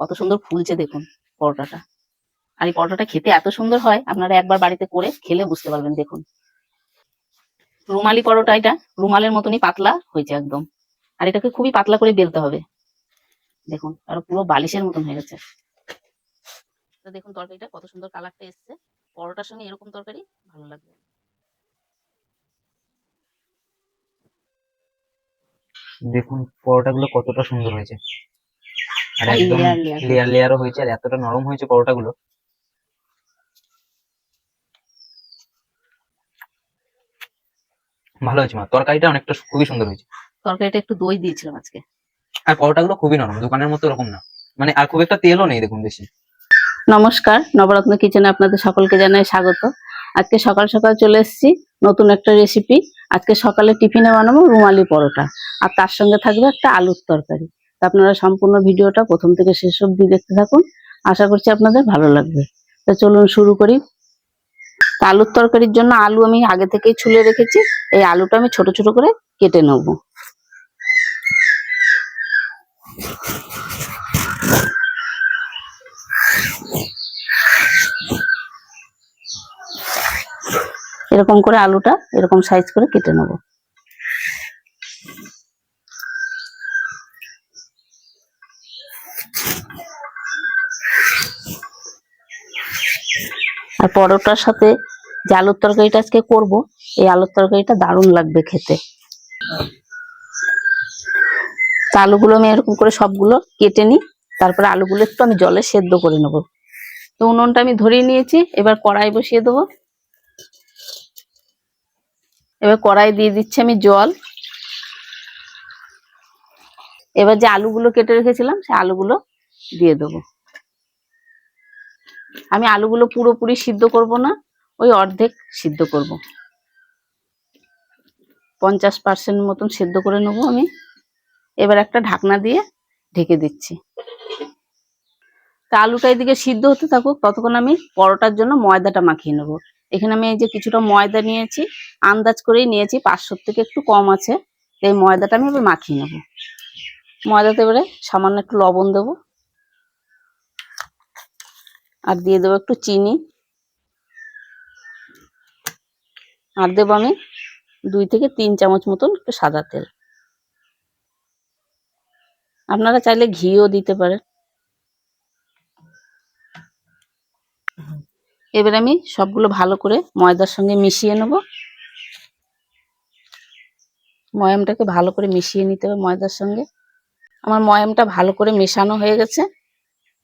কত সুন্দর ফুলছে দেখুন পরোটাটা। আর এই পরোটাটা খেতে এত সুন্দর হয়, আপনারা একবার বাড়িতে করে খেলে বুঝতে পারবেন, দেখুন। রুমালি পরোটা এটা, রুমালের মতনই পাতলা হয়েছে একদম। আর এটাকে খুবই পাতলা করে বেলতে হবে। দেখুন, আর পুরো বালিশের মতন হয়ে গেছে। দেখুন তরকারিটা, কত সুন্দর কালারটা এসছে। পরোটার সঙ্গে এরকম তরকারি ভালো লাগবে। দেখুন, পরোটাগুলো কতটা সুন্দর হয়েছে। আর একদম লেয়ার লেয়ারও হয়েছে আর এতটা নরম হয়েছে পরোটাগুলো। ভালো হয়েছে মা তরকারিটা অনেকটা খুবই সুন্দর হয়েছে। তরকারিটা একটু দই দিয়েছিলাম আজকে। আর পরোটাগুলো খুবই নরম দোকানের মতো এরকম না। মানে আর খুব একটা তেলও নেই দেখুন বেশি। নমস্কার নবরত্ন কিচেনে আপনাদের সকলকে জানাই স্বাগত। আজকে সকাল সকাল চলে এসেছি নতুন একটা রেসিপি আজকে সকালে টিফিনে বানাবো রুমালি পরোটা আর তার সঙ্গে থাকবে একটা আলুর তরকারি। তা আপনারা সম্পূর্ণ ভিডিওটা প্রথম থেকে শেষ অবধি দেখতে থাকুন। আশা করছি আপনাদের ভালো লাগবে। তো চলুন শুরু করি। তা আলুর তরকারির জন্য আলু আমি আগে থেকেই ছুলে রেখেছি। এই আলুটা আমি ছোট ছোট করে কেটে নেব। এরকম করে আলুটা এরকম সাইজ করে কেটে নেব। আর পরোটার সাথে যে আলুর তরকারিটা আজকে করব, এই আলুর তরকারিটা দারুণ লাগবে খেতে। আলুগুলো আমি এরকম করে সবগুলো কেটে নিই, তারপরে আলুগুলো একটু আমি জলে সেদ্ধ করে নেব। তো উনুনটা আমি ধরিয়ে নিয়েছি, এবার কড়াই বসিয়ে দেবো। এবার কড়াই দিয়ে দিচ্ছি আমি জল। এবার যে আলুগুলো কেটে রেখেছিলাম সেই আলুগুলো দিয়ে দেবো। আমি আলুগুলো পুরোপুরি সিদ্ধ করব না, ওই অর্ধেক সিদ্ধ করব। পঞ্চাশ পার্সেন্ট মতন সেদ্ধ করে নেব আমি। এবার একটা ঢাকনা দিয়ে ঢেকে দিচ্ছি। তা আলুটা এদিকে সিদ্ধ হতে থাকুক, ততক্ষণ আমি পরোটার জন্য ময়দাটা মাখিয়ে নেব। এখানে আমি এই যে কিছুটা ময়দা নিয়েছি, আন্দাজ করেই নিয়েছি, পাঁচশোর থেকে একটু কম আছে। এই ময়দাটা আমি এবার মাখিয়ে নেব। ময়দাতে এবারে সামান্য একটু লবণ দেব। আর দিয়ে দেবো একটু চিনি। আর দেবো আমি দুই থেকে তিন চামচ মতন একটু সাদা তেল। আপনারা চাইলে ঘিও দিতে পারেন। এবার আমি সবগুলো ভালো করে ময়দার সঙ্গে মিশিয়ে নেব। ময়ামটাকে ভালো করে মিশিয়ে নিতে হবে ময়দার সঙ্গে। আমার ময়ামটা ভালো করে মেশানো হয়ে গেছে।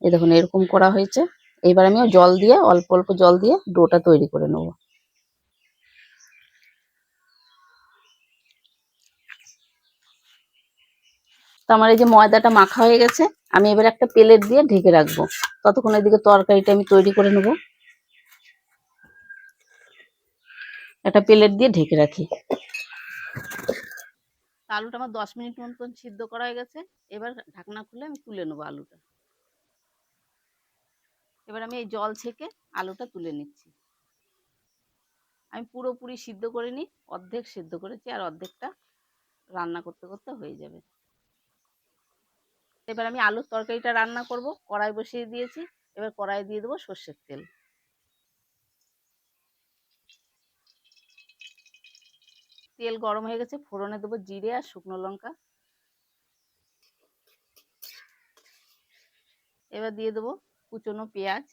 এ দেখুন, এরকম করা হয়েছে। এবার আমি জল দিয়ে, অল্প অল্প জল দিয়ে ডোটা তৈরি করে নেব। তো আমার এই যে ময়দাটা মাখা হয়ে গেছে, আমি এবার একটা প্লেট দিয়ে ঢেকে রাখব। ততক্ষণ এদিকে তরকারিটা আমি তৈরি করে নেব। একটা প্লেট দিয়ে ঢেকে রাখি। আলুটা আমার দশ মিনিট মতন সিদ্ধ করা হয়ে গেছে। এবার ঢাকনা খুলে আমি তুলে নেব আলুটা। এবার আমি এই জল ছেঁকে আলুটা তুলে নিচ্ছি। আমি পুরোপুরি সিদ্ধ করে নিই, অর্ধেক সিদ্ধ করেছি আর অর্ধেকটা রান্না করতে করতে হয়ে যাবে। এবার আমি আলুর তরকারিটা রান্না করব, কড়াই বসিয়ে দিয়েছি, এবার কড়াই দিয়ে দেবো সর্ষের তেল। তেল গরম হয়ে গেছে, ফোড়নে দেবো জিরে আর শুকনো লঙ্কা। এবার দিয়ে দেবো কুচনো পেঁয়াজ।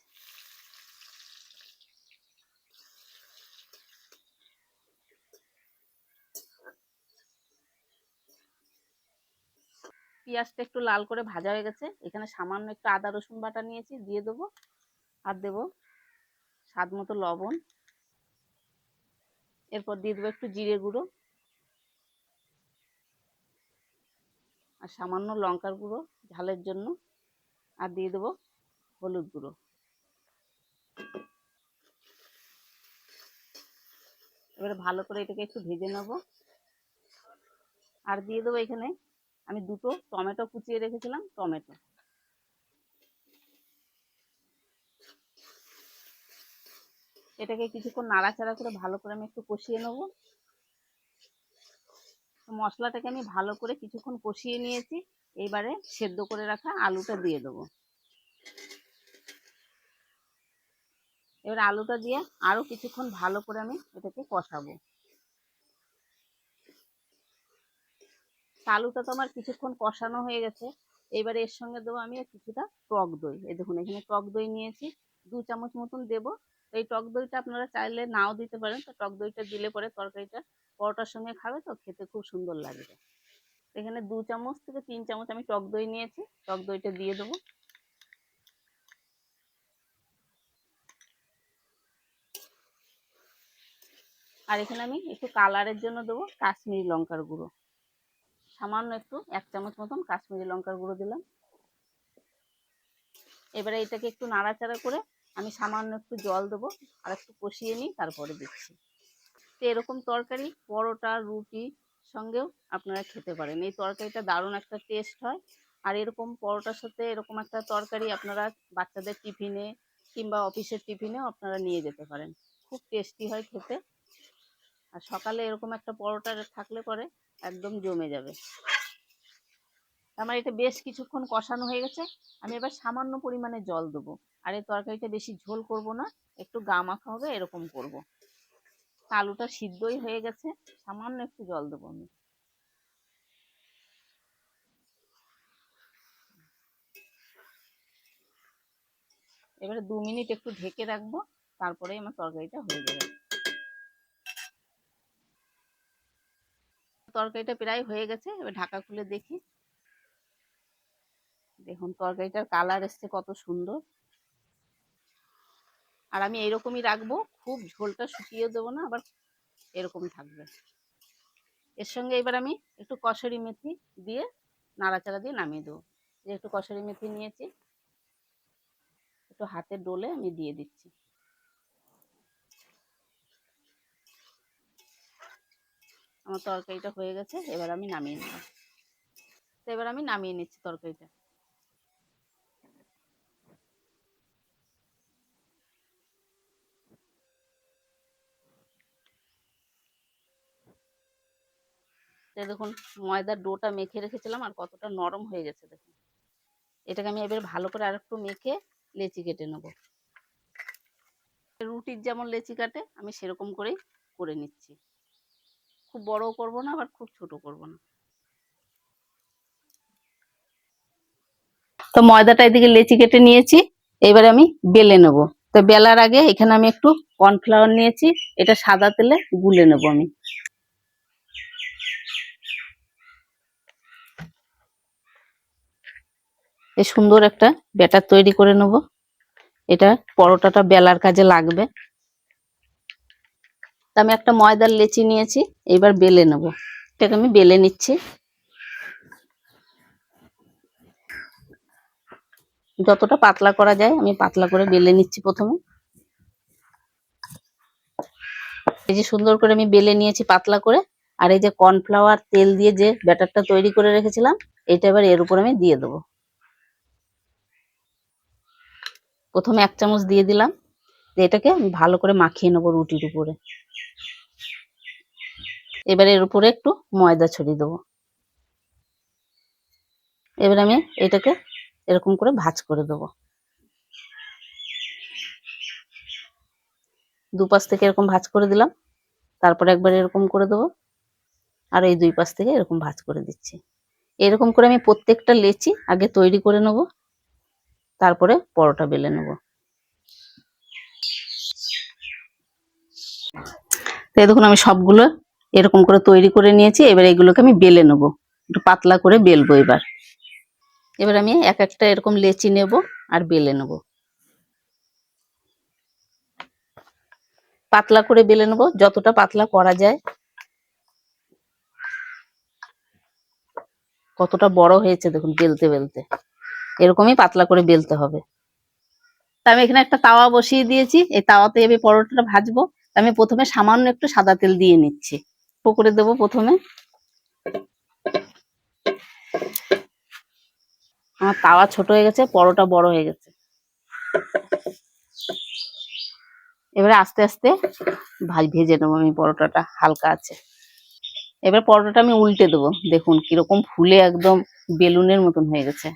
পেঁয়াজটা একটু লাল করে ভাজা হয়ে গেছে। এখানে সামান্য একটু আদা, রসুন বাটা নিয়েছি, দিয়ে দেবো। আর দেবো স্বাদ মতো লবণ। এরপর দিয়ে দেবো একটু জিরে গুঁড়ো। আর সামান্য লঙ্কার গুঁড়ো ঝালের জন্য। আর দিয়ে দেবো হলুদ গুঁড়ো। এবারে ভালো করে এটাকে একটু ভেজে নেব। আর দিয়ে দেবো এখানে আমি দুটো টমেটো কুচিয়ে রেখেছিলাম, টমেটো। এটাকে কিছুক্ষণ নাড়াচাড়া করে ভালো করে আমি একটু কষিয়ে নেব। মশলাটাকে আমি ভালো করে কিছুক্ষণ কষিয়ে নিয়েছি। এইবারে সেদ্ধ করে রাখা আলুটা দিয়ে দেবো। এবার আলুটা দিয়ে আরও কিছুক্ষণ ভালো করে আমি এটাকে কষাবো। আলুটা তো আমার কিছুক্ষণ কষানো হয়ে গেছে। এবারে এর সঙ্গে দেবো আমি কিছুটা টক দই। এই দেখুন, এখানে টক দই নিয়েছি। দু চামচ মতন দেবো। এই টক দইটা আপনারা চাইলে নাও দিতে পারেন। তো টক দইটা দিলে পরে তরকারিটা পরোটার সঙ্গে খাবে তো, খেতে খুব সুন্দর লাগবে। এখানে দু চামচ থেকে তিন চামচ আমি টক দই নিয়েছি। টক দইটা দিয়ে দেবো। আর এখানে আমি একটু কালারের জন্য দেবো কাশ্মীরি লঙ্কার গুঁড়ো। সামান্য একটু, এক চামচ মতন কাশ্মীরি লঙ্কার গুঁড়ো দিলাম। এবারে এটাকে একটু নাড়াচাড়া করে আমি সামান্য একটু জল দেবো আর একটু কষিয়ে নিই তারপরে দিচ্ছি। তো এরকম তরকারি, পরোটা, রুটি সঙ্গেও আপনারা খেতে পারেন। এই তরকারিটা দারুণ একটা টেস্ট হয়। আর এরকম পরোটার সাথে এরকম একটা তরকারি আপনারা বাচ্চাদের টিফিনে কিংবা অফিসের টিফিনেও আপনারা নিয়ে যেতে পারেন। খুব টেস্টি হয় খেতে। আর সকালে এরকম একটা পরোটা থাকলে পরে একদম জমে যাবে। আমার এটা বেশ কিছুক্ষণ কষানো হয়ে গেছে। আমি এবার সামান্য পরিমাণে জল দেবো। আর এই তরকারিটা বেশি ঝোল করব না, একটু গা মাখা হবে এরকম করব। আলুটা সিদ্ধই হয়ে গেছে, সামান্য একটু জল দেবো আমি। এবারে দু মিনিট একটু ঢেকে রাখব তারপরে আমার তরকারিটা হয়ে যাবে। তরকারিটা প্রায় হয়ে গেছে। এবার ঢাকা খুলে দেখি। দেখুন, তরকারিটার কালার এসছে কত সুন্দর। আর আমি এরকমই রাখব, খুব ঝোলটা শুকিয়ে দেবো না, আবার এরকম থাকবে। এর সঙ্গে এবার আমি একটু কসুরি মেথি দিয়ে নাড়াচাড়া দিয়ে নামিয়ে দেবো। যে একটু কসুরি মেথি নিয়েছি, একটু হাতে ডোলে আমি দিয়ে দিচ্ছি। আমার তরকারিটা হয়ে গেছে, এবার আমি নামিয়ে নেব। তো এবার আমি নামিয়ে নিচ্ছি তরকারিটা। দেখুন, ময়দার ডোটা মেখে রেখেছিলাম আর কতটা নরম হয়ে গেছে, দেখুন। এটাকে আমি এবার ভালো করে আর একটু মেখে লেচি কেটে নেব। রুটির যেমন লেচি কাটে, আমি সেরকম করেই করে নিচ্ছি। খুব বড়ও করব না, আবার খুব ছোট করব না। তো ময়দাটা এদিকে লেচি কেটে নিয়েছি, এবারে আমি বেলে নেব। তো বেলার আগে এখানে আমি একটু কর্নফ্লাওয়ার নিয়েছি, এটা সাদা তেলে গুলে নেব আমি। এই সুন্দর একটা ব্যাটার তৈরি করে নেব। এটা পরোটাটা বেলার কাজে লাগবে। তা আমি একটা ময়দার লেচি নিয়েছি, এবার বেলে নেব। এটাকে আমি বেলে নিচ্ছি। যতটা পাতলা করা যায়, আমি পাতলা করে বেলে নিচ্ছি প্রথমে। এই যে সুন্দর করে আমি বেলে নিয়েছি পাতলা করে, আর এই যে কর্নফ্লাওয়ার তেল দিয়ে যে ব্যাটারটা তৈরি করে রেখেছিলাম, এটা এবার এর উপর আমি দিয়ে দেবো। প্রথমে এক চামচ দিয়ে দিলাম। এটাকে আমি ভালো করে মাখিয়ে নেব রুটির উপরে। এবার এর উপরে একটু ময়দা ছড়িয়ে দেবো। এবার আমি এটাকে এরকম করে ভাজ করে দেবো। দুপাশ থেকে এরকম ভাজ করে দিলাম। তারপরে একবার এরকম করে দেবো। আর এই দুই পাশ থেকে এরকম ভাজ করে দিচ্ছি। এরকম করে আমি প্রত্যেকটা লেচি আগে তৈরি করে নেব। তারপরে পরোটা বেলে নেব। তো দেখুন আমি সবগুলো এরকম করে তৈরি করে নিয়েছি, এবার এগুলোকে আমি বেলে নেব। একটু পাতলা করে বেলবো এবার। এবার আমি এক একটা এরকম লেচি নেব আর বেলে নেব। পাতলা করে বেলে নেব, যতটা পাতলা করা যায়। কতটা বড় হয়েছে দেখুন বেলতে বেলতে। এরকমই পাতলা করে বেলতে হবে। তা আমি এখানে একটা তাওয়া বসিয়ে দিয়েছি। এই তাওয়াতে আমি পরোটাটা ভাজবো। আমি প্রথমে সামান্য একটু সাদা তেল দিয়ে নিচ্ছি। করে দেবো প্রথমে। আমার তাওয়া ছোট হয়ে গেছে, পরোটা বড় হয়ে গেছে। এবারে আস্তে আস্তে ভাজ ভেজে নেব আমি পরোটাটা, হালকা আছে। এবার পরোটাটা আমি উল্টে দেবো, দেখুন কীরকম ফুলে একদম বেলুনের মতন হয়ে গেছে।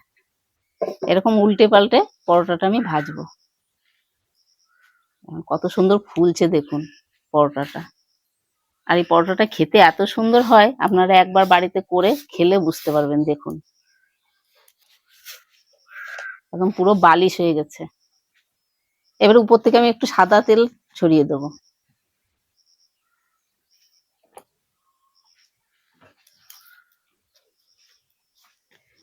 এরকম উল্টে পাল্টে পরোটাটা আমি ভাজবো। কত সুন্দর ফুলছে দেখুন পরোটাটা। আর এই পরোটাটা খেতে এত সুন্দর হয়, আপনারা একবার বাড়িতে করে খেলে বুঝতে পারবেন, দেখুন। একদম পুরো বালিশ হয়ে গেছে। এবার উপর থেকে আমি একটু সাদা তেল ছড়িয়ে দেবো।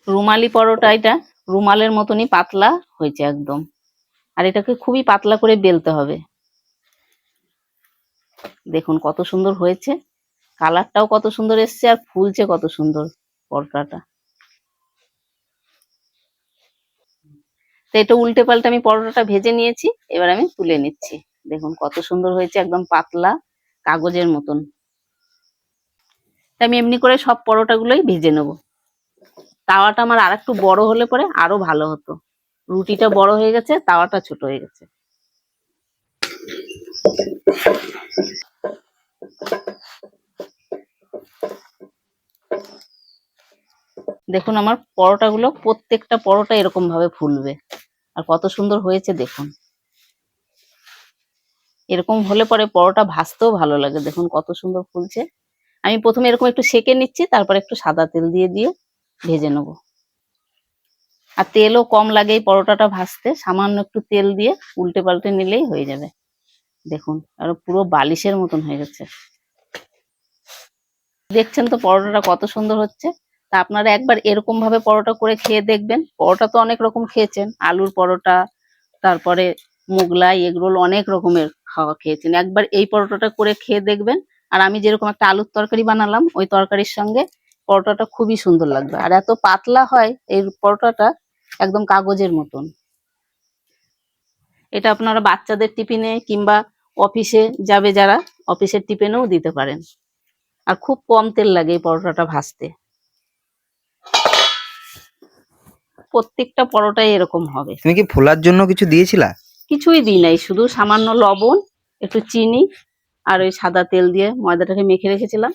রুমালি পরোটা এটা, রুমালের মতনই পাতলা হয়েছে একদম। আর এটাকে খুবই পাতলা করে বেলতে হবে। দেখুন কত সুন্দর হয়েছে। কালারটাও কত সুন্দর এসছে আর ফুলছে কত সুন্দর পরোটাটা। তো এটা উল্টে পাল্টে আমি পরোটাটা ভেজে নিয়েছি, এবার আমি তুলে নিচ্ছি। দেখুন কত সুন্দর হয়েছে, একদম পাতলা কাগজের মতন। আমি এমনি করে সব পরোটাগুলোই ভেজে নেব। তাওয়াটা আমার আর একটু বড় হলে পরে আরও ভালো হতো। রুটিটা বড় হয়ে গেছে, তাওয়াটা ছোট হয়ে গেছে। দেখুন, আমার পরোটাগুলো প্রত্যেকটা পরোটা এরকম ভাবে ফুলবে। আর কত সুন্দর হয়েছে, দেখুন। এরকম হলে পরে পরোটা ভাজতেও ভালো লাগে। দেখুন, কত সুন্দর ফুলছে। আমি প্রথমে এরকম একটু সেকে নিচ্ছি, তারপর একটু সাদা তেল দিয়ে দিয়ে ভেজে নেব। আর তেলও কম লাগে এই পরোটাটা ভাজতে, সামান্য একটু তেল দিয়ে উল্টে পাল্টে নিলেই হয়ে যাবে। দেখুন, আর পুরো বালিশের মতন হয়ে গেছে দেখছেন তো পরোটাটা কত সুন্দর হচ্ছে? তা আপনারা একবার এরকম ভাবে পরোটা করে খেয়ে দেখবেন। পরোটা তো অনেক রকম খেয়েছেন। আলুর পরোটা, তারপরে মোগলাই, এগরোল অনেক রকমের খাওয়া খেয়েছেন। একবার এই পরোটাটা করে খেয়ে দেখবেন। আর আমি যেরকম একটা আলুর তরকারি বানালাম, ওই তরকারির সঙ্গে পরোটাটা খুবই সুন্দর লাগবে। আর এত পাতলা হয় এই পরোটাটা একদম কাগজের মতন। এটা আপনারা বাচ্চাদের টিফিনে কিংবা অফিসে যাবে যারা অফিসের টিফিনেও দিতে পারেন। আর খুব কম তেল লাগে এই পরোটাটা ভাজতে। প্রত্যেকটা পরোটাই এরকম হবে। তুমি কি ফোলার জন্য কিছু দিয়েছিলা? কিছুই দিই নাই শুধু সামান্য লবণ একটু চিনি আর ওই সাদা তেল দিয়ে ময়দাটাকে মেখে রেখেছিলাম।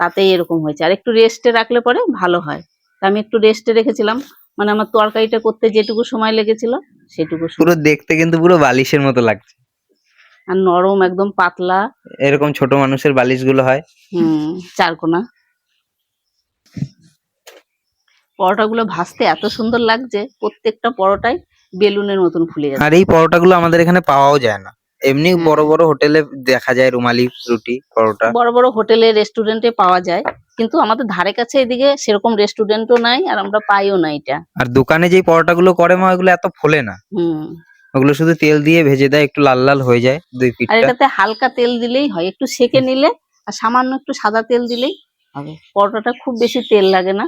তাতেই এরকম হয়েছে। আর একটু রেস্টে রাখলে পরে ভালো হয়। তা আমি একটু রেস্টে রেখেছিলাম। মানে আমার তরকারিটা করতে যেটুকু সময় লেগেছিল সেটুকু পুরো দেখতে কিন্তু পুরো বালিশের মতো লাগছে। আর নরম একদম পাতলা। এরকম ছোট মানুষের বালিশগুলো হয়। হুম চারকোনা। পরোটাগুলো ভাজতে এত সুন্দর লাগছে প্রত্যেকটা পরোটাই বেলুনের মতন ফুলে যাচ্ছে। আর এই পরোটাগুলো আমাদের এখানে পাওয়াও যায় না। এমনি বড় বড় হোটেলে দেখা যায় রুমালি রুটি পরোটা। বড় বড় হোটেলে রেস্টুরেন্টে পাওয়া যায়। কিন্তু আমাদের ধারে কাছে এদিকে সেরকম রেস্টুরেন্টও নাই আর আমরা পাইও না এটা। আর দোকানে যেই পরোটাগুলো করে মা ওগুলো এত ফোলে না। হুম। ওগুলো শুধু তেল দিয়ে ভেজে দেয় একটু লাল লাল হয়ে যায় দুই আর এটাতে হালকা তেল দিলেই হয় একটু সেকে নিলে আর সামান্য একটু সাদা তেল দিলেই হবে। পরোটাটা খুব বেশি তেল লাগে না।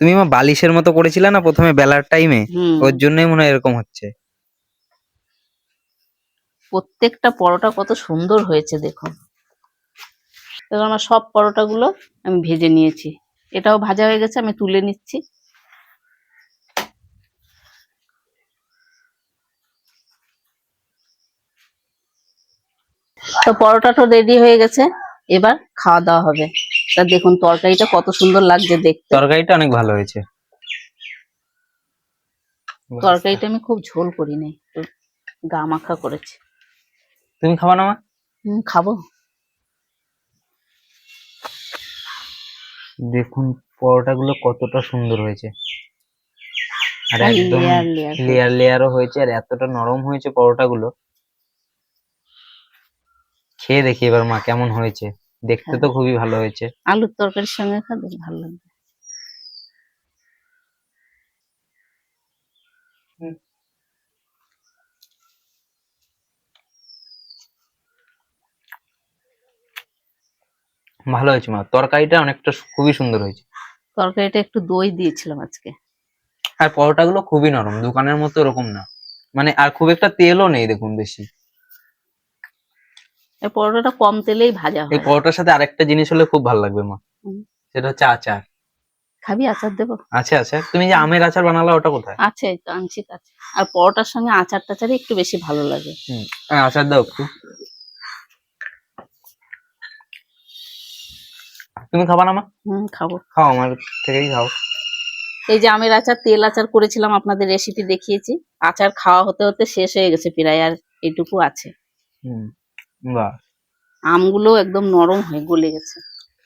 তুমি মা বালিশের মতো করেছিলে না প্রথমে বেলার টাইমে ওর জন্যই মনে হয় এরকম হচ্ছে। প্রত্যেকটা পরোটা কত সুন্দর হয়েছে দেখুন এবার আমার সব পরোটাগুলো আমি ভেজে নিয়েছি। এটাও ভাজা হয়ে গেছে আমি তুলে নিচ্ছি। তো পরোটাটা রেডি হয়ে গেছে এবার খাওয়া দাওয়া হবে। তা দেখুন তরকারিটা কত সুন্দর লাগছে দেখতে। তরকারিটা অনেক ভালো হয়েছে। তরকারিটা আমি খুব ঝোল করি নাই গা মাখা করেছি। তুমি খাবা না মা? খাব। দেখুন পরোটাগুলো কতটা সুন্দর হয়েছে। আর একদম লেয়ার লেয়ারও হয়েছে। আর এতটা নরম হয়েছে পরোটাগুলো। খেয়ে দেখি এবার মা কেমন হয়েছে। দেখতে তো খুবই ভালো হয়েছে। আলুর তরকারির সঙ্গে খাবে ভালো লাগবে। ভালো হয়েছে মা তরকারিটা অনেকটা খুবই সুন্দর হয়েছে। তরকারিটা একটু দই দিয়েছিলাম আজকে। আর পরোটাগুলো খুবই নরম দোকানের মতো এরকম না। মানে আর খুব একটা তেলও নেই দেখুন বেশি। এই পরোটাটা কম তেলেই ভাজা হয়। এই পরোটার সাথে আরেকটা জিনিস হলে খুব ভালো লাগবে মা। সেটা হচ্ছে আচার। খাবি আচার দেবো? আছে আচার তুমি যে আমের আচার বানালা ওটা কোথায়? আছে তো আনছি আর পরোটার সঙ্গে আচার টাচারই একটু বেশি ভালো লাগে। আচার দাও একটু। তুমি খাবা না মা? হুম খাব। খাও আমার থেকেই খাও। এই যে আমের আচার তেল আচার করেছিলাম আপনাদের রেসিপি দেখিয়েছি। আচার খাওয়া হতে হতে শেষ হয়ে গেছে প্রায় আর এইটুকু আছে। হুম বাহ। আমগুলো একদম নরম হয়ে গলে গেছে।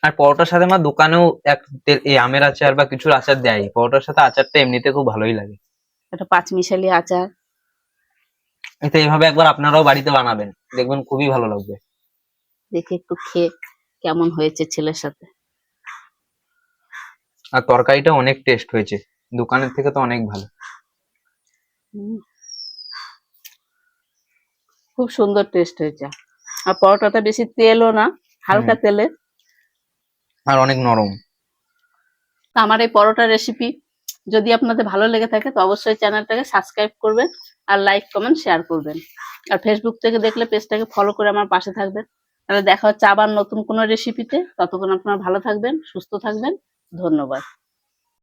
আর পরোটার সাথে আমার দোকানেও এক এই আমের আচার বা কিছুর আচার দেয়। পরোটার সাথে আচারটা এমনিতে খুব ভালোই লাগে। একটা পাঁচমিশালি আচার। এটা এইভাবে একবার আপনারাও বাড়িতে বানাবেন। দেখবেন খুবই ভালো লাগবে। দেখে একটু খেয়ে কেমন হয়েছে ছেলের সাথে। আর তরকারিটা অনেক টেস্ট হয়েছে। দোকানের থেকে তো অনেক ভালো। খুব সুন্দর টেস্ট হয়েছে। আর পরোটাটা বেশি তেলও না হালকা তেলে। আর অনেক নরম। তো আমার এই পরোটা রেসিপি যদি আপনাদের ভালো লেগে থাকে তো অবশ্যই চ্যানেলটাকে সাবস্ক্রাইব করবেন আর লাইক কমেন্ট শেয়ার করবেন। আর ফেসবুক থেকে দেখলে পেজটাকে ফলো করে আমার পাশে থাকবেন। তাহলে দেখা হচ্ছে আবার নতুন কোনো রেসিপিতে ততক্ষণ আপনারা ভালো থাকবেন সুস্থ থাকবেন। ধন্যবাদ।